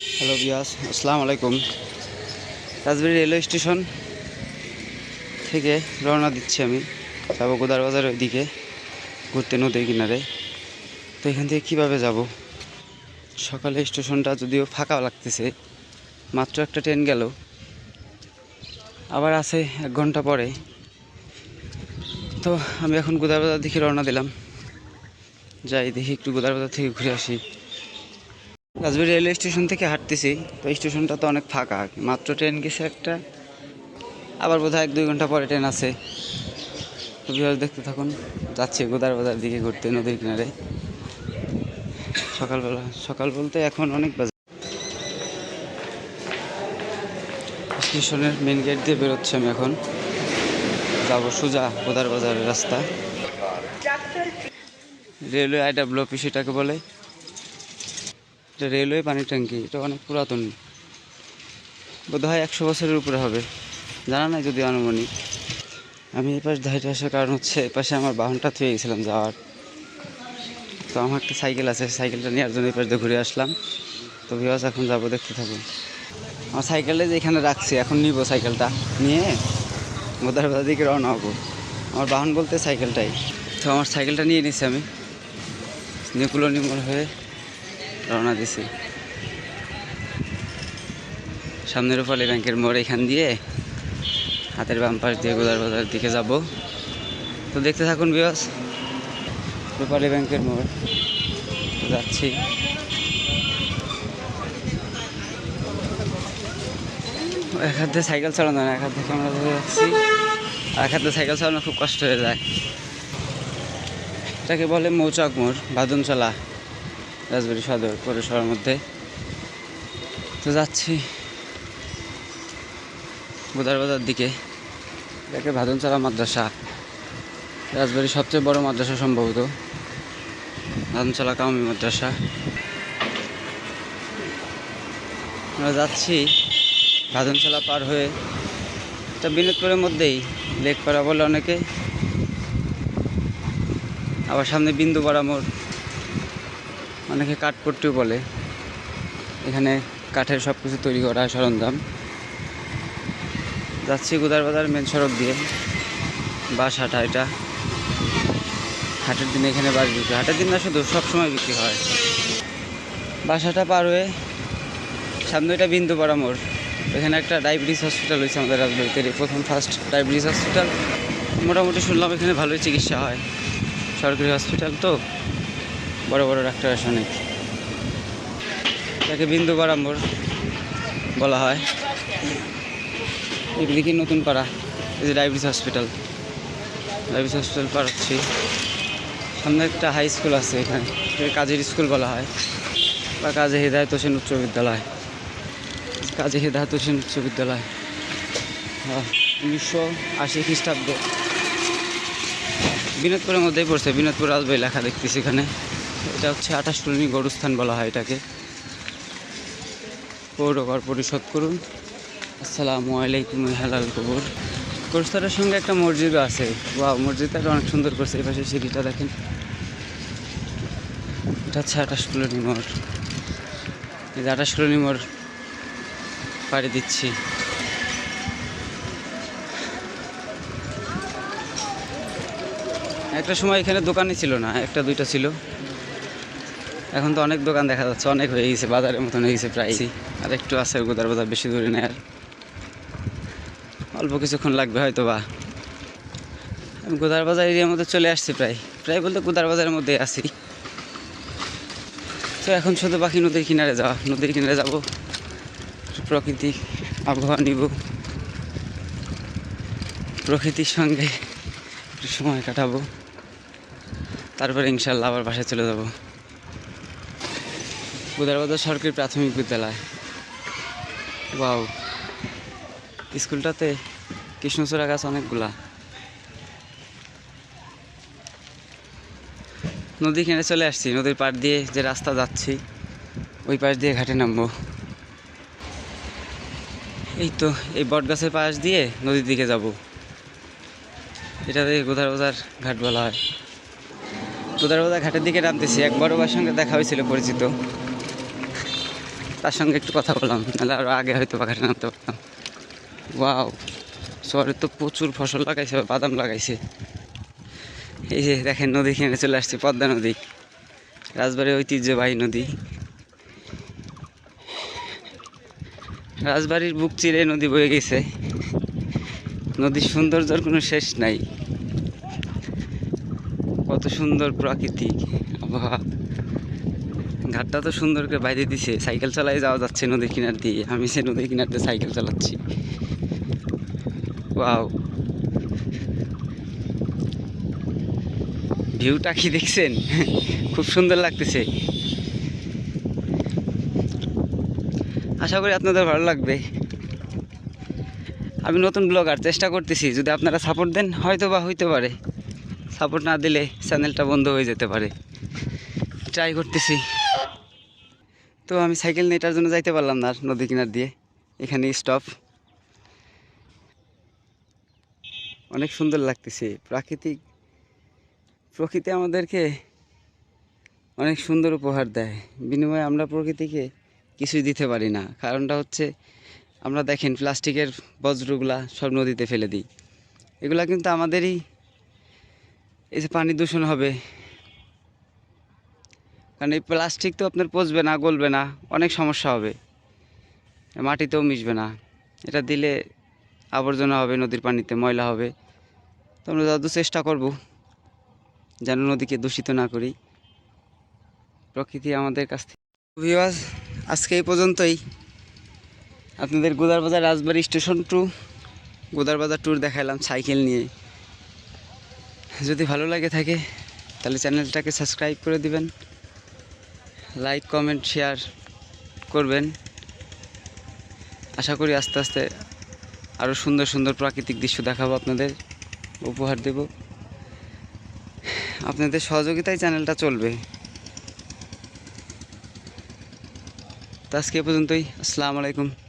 Hello বিয়াস আসসালামু আলাইকুম। রাজবাড়ি railway station থেকে রওনা দিচ্ছি আমি। যাব গোদার বাজারের ওইদিকে, ঘুরতে নদীর কিনারে। তো এখান থেকে কীভাবে যাব? সকালে স্টেশনটা যদিও ফাঁকা লাগতেছে, মাত্র একটা ট্রেন গেল। আবার আছে এক ঘণ্টা পরে। তো আমি এখন গোদার বাজার দিকে রওনা দিলাম। যাই দেখি একটু গোদার বাজার থেকে ঘুরে আসি। রাজবাড়ি রেলওয়ে স্টেশন থেকে হাঁটতেছি তো স্টেশনটা তো অনেক ফাঁকা মাত্র ট্রেন গেছে একটা আবার বোধহয় এক দুই ঘণ্টা পরে ট্রেন আছে। বিহার দেখতে থাকুন যাচ্ছি গোদার বাজার দিকে ঘুরতে নদীর কিনারে। সকালবেলা সকাল বলতে এখন অনেক বাজে। স্টেশনের মেন গেট দিয়ে বেরোচ্ছি আমি এখন। যাব সোজা গোদার বাজারের রাস্তা। রেলওয়ে আইডাব্লিউ অফিস এটাকে বলে। এটা রেলওয়ে পানির ট্যাঙ্কি, এটা অনেক পুরাতন। বোধ হয় একশো বছরের উপরে হবে। জানা নাই যদি আনুমানিক। আমি এই পাশ ধাইটে আসার কারণ হচ্ছে এই পাশে আমার বাহনটা থুয়ে গেছিলাম যাওয়ার। তো আমার একটা সাইকেল আছে, সাইকেলটা নেওয়ার জন্য এই পাশ দিয়ে ঘুরে আসলাম। তো ভিওয়াস এখন যাব, দেখতে থাকুন। আমার সাইকেলটা যে এখানে রাখছি, এখন নিব সাইকেলটা। নিয়ে মোদার বাজার দিকে রওনা হব। আমার বাহন বলতে সাইকেলটাই। তো আমার সাইকেলটা নিয়ে নিছি আমি। নিকুলো নির্মল হয়ে রওনা দিছি। সামনের রূপালী ব্যাংকের মোড় এখান দিয়ে হাতের বাম পাশ দিয়ে গোদার বাজার দিকে যাব। তো দেখতে থাকুন বিয়স রূপালী ব্যাংকের মোড়। যাচ্ছি। এক হাত সাইকেল চালানো, এক হাত থেকে আমরা ধরে যাচ্ছি। এক হাত সাইকেল চালানো খুব কষ্ট হয়ে যায়। এটাকে বলে মৌচাক মোড়, বাদনচলা। রাজবাড়ি সদর পৌরসভার মধ্যে। তো যাচ্ছি গোদার বাজার দিকে। এটাকে ভাদনচালা মাদ্রাসা। রাজবাড়ির সবচেয়ে বড় মাদ্রাসা সম্ভবত। ভাদনচালা কাউমি মাদ্রাসা। আমরা যাচ্ছি ভাদনচালা পার হয়ে এটা বিনোদপুরের মধ্যেই, লেকপাড়া বলে অনেকে। আবার সামনে বিন্দু পাড়া মোড়। অনেকে কাঠপট্টিও বলে। এখানে কাঠের সব কিছু তৈরি করা হয় সরঞ্জাম। যাচ্ছি বাজার মেন সড়ক দিয়ে। বাস হাটা এটা। হাটের দিনে এখানে বাস বিক্রি। হাটের দিন না শুধু সবসময় বিক্রি হয়। বাস হাটা পার হয়ে সামনে এটা বিন্দু পাড়া মোড়। এখানে একটা ডায়াবেটিস হসপিটাল হয়েছে আমাদের রাজবাড়িতে। প্রথম ফার্স্ট ডায়াবেটিস হসপিটাল। মোটামুটি শুনলাম এখানে ভালোই চিকিৎসা হয়। সরকারি হসপিটাল তো। বড় বড় ডাক্তার আসে অনেক। এটাকে বিন্দু মোড় বলা হয়। এদিকে নতুন পাড়া? এই যে ডায়াবেটিস হসপিটাল। ডায়াবেটিস হসপিটাল পার হচ্ছি সামনে একটা হাই স্কুল আছে এখানে কাজের স্কুল বলা হয়। বা কাজী হৃদায়ত হোসেন উচ্চ বিদ্যালয়। কাজী হৃদায়ত হোসেন উচ্চ বিদ্যালয়। হ্যাঁ, উনিশশো আশি খ্রিস্টাব্দে। বিনোদপুরের মধ্যেই পড়ছে বিনোদপুর রাজবাড়ি লেখা দেখতেছি এখানে। এটা হচ্ছে আঠাশ কলোনি গরুস্থান বলা হয় এটাকে। পৌরকর পরিশোধ করুন। আসসালামু আলাইকুম হালাল কবর। গরুস্থানের সঙ্গে একটা মসজিদও আছে। বা মসজিদটা অনেক সুন্দর করছে, এই পাশে সিঁড়িটা দেখেন। এটা হচ্ছে আঠাশ কলোনি মোড়। এই যে আঠাশ কলোনি মোড় পাড়ি দিচ্ছি। একটা সময় এখানে দোকানই ছিল না, একটা দুইটা ছিল। এখন তো অনেক দোকান দেখা যাচ্ছে অনেক হয়ে গেছে বাজারের মতন হয়ে গেছে প্রায়। আর একটু আছে গোদার বাজার বেশি দূরে নেই আর। অল্প কিছুক্ষণ লাগবে হয়তো বা আমি গোদার বাজার এরিয়ার মধ্যে চলে আসছি প্রায়। প্রায় বলতে গোদার বাজারের মধ্যে আছি। তো এখন শুধু বাকি নদীর কিনারে যাওয়া। নদীর কিনারে যাব। প্রকৃতি আবহাওয়া নিব। প্রকৃতির সঙ্গে একটু সময় কাটাবো। তারপরে ইনশাল্লাহ আবার বাসায় চলে যাব। বুদারবাজার সরকারি প্রাথমিক বিদ্যালয়। বাউ স্কুলটাতে কৃষ্ণচূড়া গাছ অনেকগুলা। নদী কিনে চলে আসছি, নদীর পাড় দিয়ে যে রাস্তা যাচ্ছি, ওই পাশ দিয়ে ঘাটে নামবো। এই তো, এই বট গাছের পাশ দিয়ে নদীর দিকে যাব। এটাতে গোদার বাজার ঘাট বলা হয়। গোদার বাজার ঘাটের দিকে নামতেছি, এক বড় সঙ্গে দেখা হয়েছিল পরিচিত। তার সঙ্গে একটু কথা বললাম, নাহলে আরও আগে হয়তো বাগানে নামতে পারতাম। ওয়াও, শহরে তো প্রচুর ফসল লাগাইছে বাদাম লাগাইছে। এই যে দেখেন নদী কিনে চলে আসছে, পদ্মা নদী, রাজবাড়ির ঐতিহ্যবাহী নদী। রাজবাড়ির বুক চিরে নদী বয়ে গেছে। নদীর সৌন্দর্যের কোনো শেষ নাই। কত সুন্দর প্রাকৃতিক আবহাওয়া। ঘাটটা তো সুন্দর করে বাইরে দিছে। সাইকেল চালাই যাওয়া যাচ্ছে নদীর কিনার দিয়ে। আমি সে নদীর কিনার দিয়ে সাইকেল চালাচ্ছি। ওয়াও। ভিউটা কি দেখছেন? খুব সুন্দর লাগতেছে। আশা করি আপনাদের ভালো লাগবে। আমি নতুন ব্লগার, চেষ্টা করতেছি। যদি আপনারা সাপোর্ট দেন, হয়তো বা হইতে পারে। সাপোর্ট না দিলে চ্যানেলটা বন্ধ হয়ে যেতে পারে। ট্রাই করতেছি। তো আমি সাইকেল নিয়ে এটার জন্য যাইতে পারলাম না নদী কিনার দিয়ে। এখানে স্টপ অনেক সুন্দর লাগতেছে। প্রাকৃতিক, প্রকৃতি আমাদেরকে অনেক সুন্দর উপহার দেয়। বিনিময়ে আমরা প্রকৃতিকে কিছুই দিতে পারি না। কারণটা হচ্ছে, আমরা দেখেন প্লাস্টিকের বজ্রগুলা সব নদীতে ফেলে দিই। এগুলা কিন্তু আমাদেরই, এই যে পানি দূষণ হবে কারণ এই প্লাস্টিক তো আপনার পচবে না, গলবে না, অনেক সমস্যা হবে। মাটিতেও মিশবে না। এটা দিলে আবর্জনা হবে, নদীর পানিতে ময়লা হবে। তো আমরা যত চেষ্টা করব, যেন নদীকে দূষিত না করি। প্রকৃতি আমাদের কাছ থেকে ভিওয়াজ আজকে এই পর্যন্তই। আপনাদের Godarbazar Rajbari station to, Godarbazar tour দেখালাম সাইকেল নিয়ে। যদি ভালো লাগে থাকে, তাহলে চ্যানেলটাকে সাবস্ক্রাইব করে দিবেন। লাইক কমেন্ট শেয়ার করবেন। আশা করি আস্তে আস্তে আরও সুন্দর সুন্দর প্রাকৃতিক দৃশ্য দেখাবো আপনাদের। উপহার দেব। আপনাদের সহযোগিতায় চ্যানেলটা চলবে। তো আজকে পর্যন্তই। আসসালামু আলাইকুম।